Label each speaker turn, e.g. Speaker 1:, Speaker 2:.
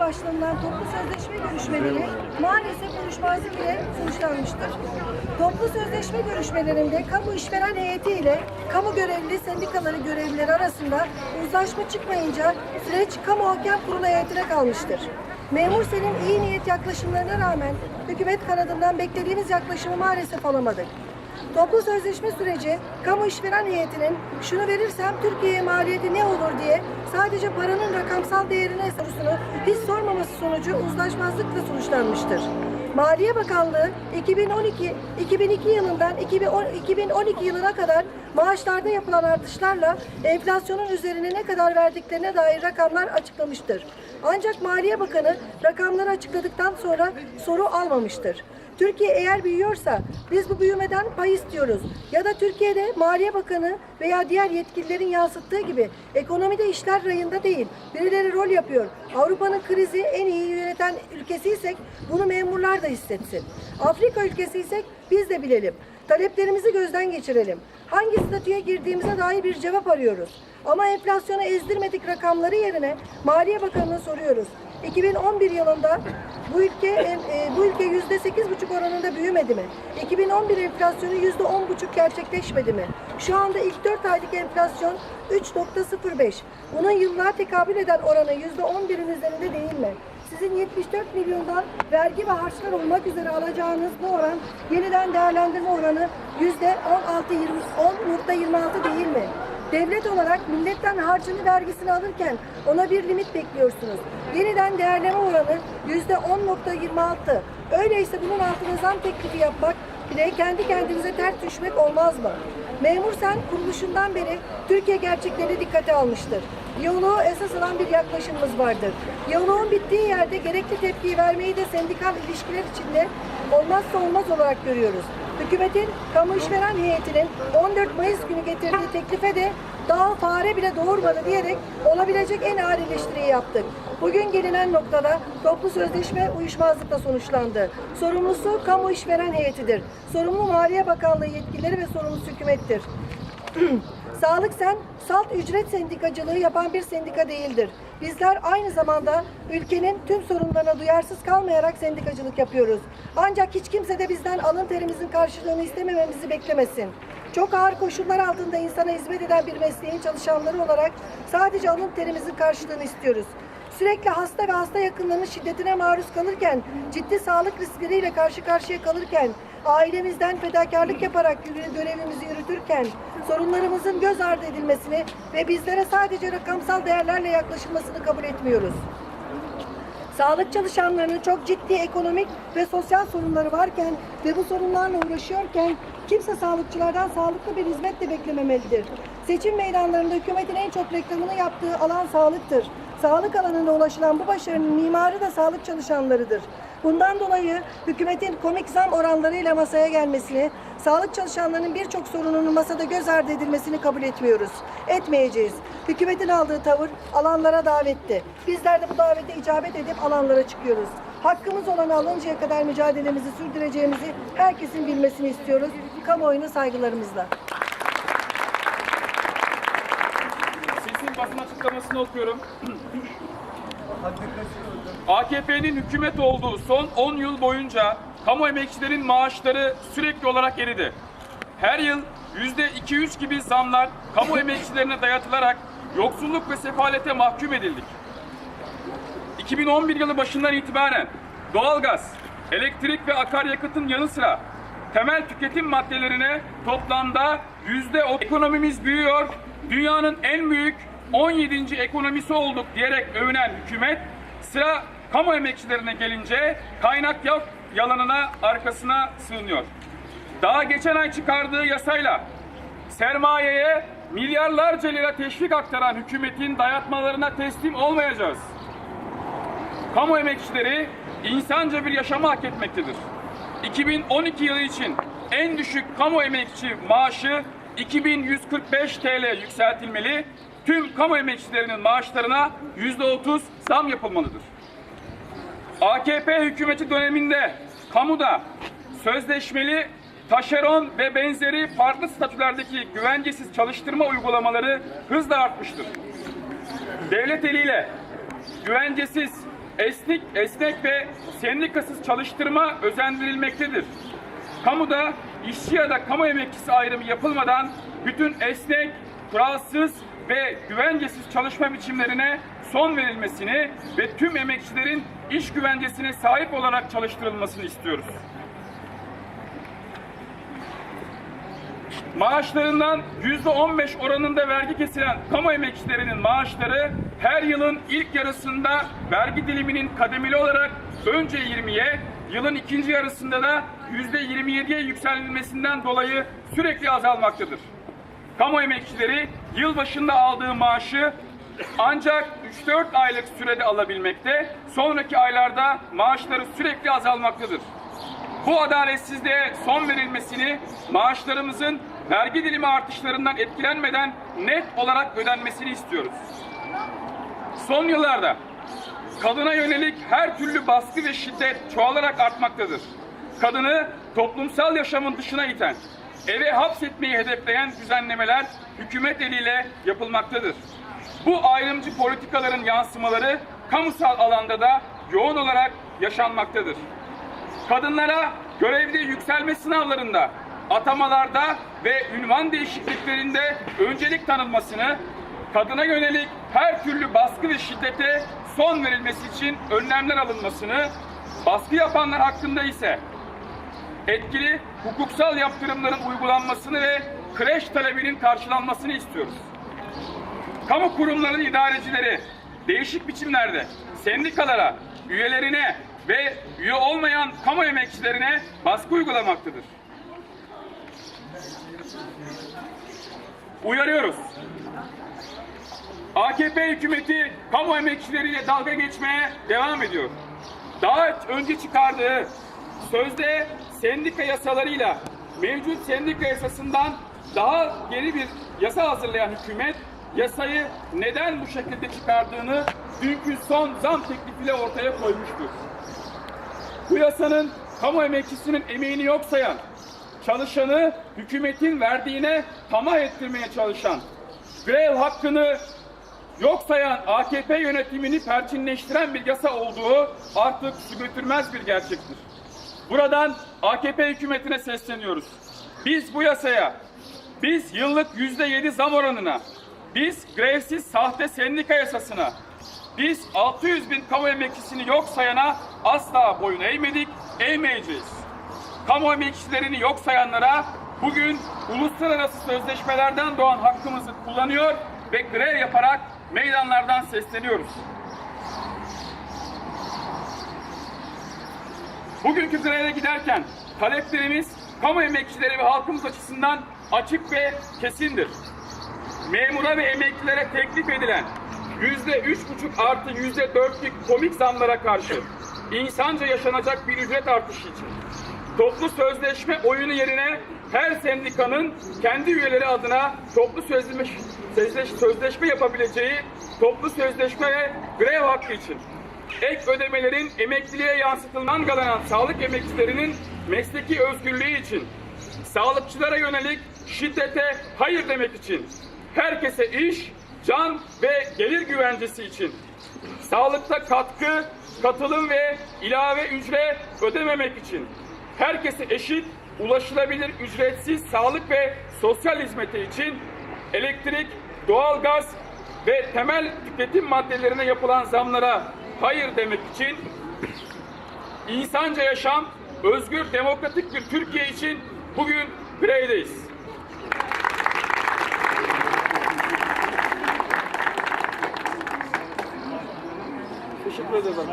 Speaker 1: başlanılan toplu sözleşme görüşmeleri maalesef uyuşmazlık ile sonuçlanmıştır. Toplu sözleşme görüşmelerinde kamu işveren heyeti ile kamu görevli sendikaları görevlileri arasında uzlaşma çıkmayınca süreç kamu hakem kurulu heyetine kalmıştır. Memur Sel'in iyi niyet yaklaşımlarına rağmen hükümet kanadından beklediğimiz yaklaşımı maalesef alamadık. Toplu sözleşme süreci kamu işveren heyetinin şunu verirsem Türkiye'ye maliyeti ne olur diye sadece paranın rakamsal değerine sorusunu hiç sormaması sonucu uzlaşmazlıkla sonuçlanmıştır. Maliye Bakanlığı 2012 2002 yılından 2010 2012 yılına kadar maaşlarda yapılan artışlarla enflasyonun üzerine ne kadar verdiklerine dair rakamlar açıklamıştır. Ancak Maliye Bakanı rakamları açıkladıktan sonra soru almamıştır. Türkiye eğer büyüyorsa biz bu büyümeden pay istiyoruz. Ya da Türkiye'de Maliye Bakanı veya diğer yetkililerin yansıttığı gibi ekonomide işler rayında değil. Birileri rol yapıyor. Avrupa'nın krizi en iyi yöneten ülkesiysek bunu memurlar da hissetsin. Afrika ülkesiysek biz de bilelim. Taleplerimizi gözden geçirelim. Hangi statüye girdiğimize dair bir cevap arıyoruz. Ama enflasyonu ezdirmedik rakamları yerine Maliye Bakanı'na soruyoruz. 2011 yılında bu ülke e, bu ülke yüzde sekiz buçuk oranında büyümedi mi? 2011 enflasyonu yüzde on buçuk gerçekleşmedi mi? Şu anda ilk 4 aylık enflasyon 3.05. Bunun yıllığa tekabül eden oranı yüzde 11'in üzerinde değil mi? Sizin 74 milyondan vergi ve harçlar olmak üzere alacağınız bu oran yeniden değerlendirme oranı yüzde 10.26 değil mi? Devlet olarak milletten harcını vergisini alırken ona bir limit bekliyorsunuz. Yeniden değerleme oranı yüzde 10.26. Öyleyse bunun altına zam teklifi yapmak bile kendi kendinize ters düşmek olmaz mı? Memur sen kuruluşundan beri Türkiye gerçeklerini dikkate almıştır. Diyaloğu esas alan bir yaklaşımımız vardır. Diyaloğun bittiği yerde gerekli tepkiyi vermeyi de sendikal ilişkiler içinde olmazsa olmaz olarak görüyoruz. Hükümetin kamu işveren heyetinin 14 Mayıs günü getirdiği teklife de daha fare bile doğurmadı diyerek olabilecek en ağır eleştiriyi yaptık. Bugün gelinen noktada toplu sözleşme uyuşmazlıkla sonuçlandı. Sorumlusu kamu işveren heyetidir. Sorumlu Maliye Bakanlığı yetkilileri ve sorumlusu hükümettir. Sağlık Sen, salt ücret sendikacılığı yapan bir sendika değildir. Bizler aynı zamanda ülkenin tüm sorunlarına duyarsız kalmayarak sendikacılık yapıyoruz. Ancak hiç kimse de bizden alın terimizin karşılığını istemememizi beklemesin. Çok ağır koşullar altında insana hizmet eden bir mesleğin çalışanları olarak sadece alın terimizin karşılığını istiyoruz. Sürekli hasta ve hasta yakınlarının şiddetine maruz kalırken, ciddi sağlık riskleriyle karşı karşıya kalırken, ailemizden fedakarlık yaparak görevimizi yürütürken, sorunlarımızın göz ardı edilmesini ve bizlere sadece rakamsal değerlerle yaklaşılmasını kabul etmiyoruz. Sağlık çalışanlarının çok ciddi ekonomik ve sosyal sorunları varken ve bu sorunlarla uğraşıyorken kimse sağlıkçılardan sağlıklı bir hizmet de beklememelidir. Seçim meydanlarında hükümetin en çok reklamını yaptığı alan sağlıktır. Sağlık alanında ulaşılan bu başarının mimarı da sağlık çalışanlarıdır. Bundan dolayı hükümetin komik zam oranlarıyla masaya gelmesini, sağlık çalışanlarının birçok sorununun masada göz ardı edilmesini kabul etmiyoruz. Etmeyeceğiz. Hükümetin aldığı tavır alanlara davetti. Bizler de bu davete icabet edip alanlara çıkıyoruz. Hakkımız olanı alıncaya kadar mücadelemizi sürdüreceğimizi herkesin bilmesini istiyoruz. Kamuoyuna saygılarımızla.
Speaker 2: Basın açıklamasını okuyorum. AKP'nin hükümet olduğu son 10 yıl boyunca kamu emekçilerin maaşları sürekli olarak eridi. Her yıl %200 gibi zamlar kamu emekçilerine dayatılarak yoksulluk ve sefalete mahkum edildik. 2011 yılı başından itibaren doğalgaz, elektrik ve akaryakıtın yanı sıra temel tüketim maddelerine toplamda yüzde ekonomimiz büyüyor, dünyanın en büyük 17. ekonomisi olduk diyerek övünen hükümet sıra kamu emekçilerine gelince kaynak yok yalanına arkasına sığınıyor. Daha geçen ay çıkardığı yasayla sermayeye milyarlarca lira teşvik aktaran hükümetin dayatmalarına teslim olmayacağız. Kamu emekçileri insanca bir yaşamı hak etmektedir. 2012 yılı için en düşük kamu emekçi maaşı 2145 TL yükseltilmeli. Tüm kamu emekçilerinin maaşlarına %30 zam yapılmalıdır. AKP hükümeti döneminde kamuda sözleşmeli, taşeron ve benzeri farklı statülerdeki güvencesiz çalıştırma uygulamaları hızla artmıştır. Devlet eliyle güvencesiz esnek, esnek ve sendikasız çalıştırma özendirilmektedir. Kamuda işçi ya da kamu emekçisi ayrımı yapılmadan bütün esnek, kuralsız ve güvencesiz çalışma biçimlerine son verilmesini ve tüm emekçilerin iş güvencesine sahip olarak çalıştırılmasını istiyoruz. Maaşlarından %15 oranında vergi kesilen kamu emekçilerinin maaşları her yılın ilk yarısında vergi diliminin kademeli olarak önce 20'ye, yılın ikinci yarısında da %27'ye yükselmesinden dolayı sürekli azalmaktadır. Kamu emekçileri yıl başında aldığı maaşı ancak 3-4 aylık sürede alabilmekte, sonraki aylarda maaşları sürekli azalmaktadır. Bu adaletsizliğe son verilmesini, maaşlarımızın vergi dilimi artışlarından etkilenmeden net olarak ödenmesini istiyoruz. Son yıllarda kadına yönelik her türlü baskı ve şiddet çoğalarak artmaktadır. Kadını toplumsal yaşamın dışına iten, eve hapsetmeyi hedefleyen düzenlemeler hükümet eliyle yapılmaktadır. Bu ayrımcı politikaların yansımaları kamusal alanda da yoğun olarak yaşanmaktadır kadınlara görevde yükselme sınavlarında, atamalarda ve ünvan değişikliklerinde öncelik tanınmasını, kadına yönelik her türlü baskı ve şiddete son verilmesi için önlemler alınmasını, baskı yapanlar hakkında ise etkili hukuksal yaptırımların uygulanmasını ve kreş talebinin karşılanmasını istiyoruz. Kamu kurumlarının idarecileri değişik biçimlerde sendikalara, üyelerine ve üye olmayan kamu emekçilerine baskı uygulamaktadır. Uyarıyoruz. AKP hükümeti kamu emekçileriyle dalga geçmeye devam ediyor. Daha önce çıkardığı sözde sendika yasalarıyla mevcut sendika yasasından daha geri bir yasa hazırlayan hükümet yasayı neden bu şekilde çıkardığını dünkü son zam teklifiyle ortaya koymuştur. Bu yasanın kamu emekçisinin emeğini yok sayan, çalışanı hükümetin verdiğine tamah ettirmeye çalışan, grev hakkını yok sayan AKP yönetimini perçinleştiren bir yasa olduğu artık su götürmez bir gerçektir. Buradan AKP hükümetine sesleniyoruz. Biz bu yasaya, biz yıllık yüzde yedi zam oranına, biz grevsiz sahte sendika yasasına, biz 600 bin kamu emekçisini yok sayana asla boyun eğmedik, eğmeyeceğiz. Kamu emekçilerini yok sayanlara bugün uluslararası sözleşmelerden doğan hakkımızı kullanıyor ve grev yaparak meydanlardan sesleniyoruz. Bugünkü greve giderken taleplerimiz kamu emekçileri ve halkımız açısından açık ve kesindir. Memura ve emeklilere teklif edilen yüzde üç buçuk artı yüzde dörtlük komik zamlara karşı insanca yaşanacak bir ücret artışı için toplu sözleşme oyunu yerine her sendikanın kendi üyeleri adına toplu sözleşme, sözleş- sözleşme yapabileceği toplu sözleşme ve grev hakkı için ek ödemelerin emekliliğe yansıtılman galanan sağlık emekçilerinin mesleki özgürlüğü için sağlıkçılara yönelik şiddete hayır demek için herkese iş, can ve gelir güvencesi için sağlıkta katkı, katılım ve ilave ücret ödememek için herkese eşit, ulaşılabilir ücretsiz sağlık ve sosyal hizmeti için elektrik, doğalgaz ve temel tüketim maddelerine yapılan zamlara hayır demek için insanca yaşam, özgür, demokratik bir Türkiye için bugün bireydeyiz. Teşekkür ederim.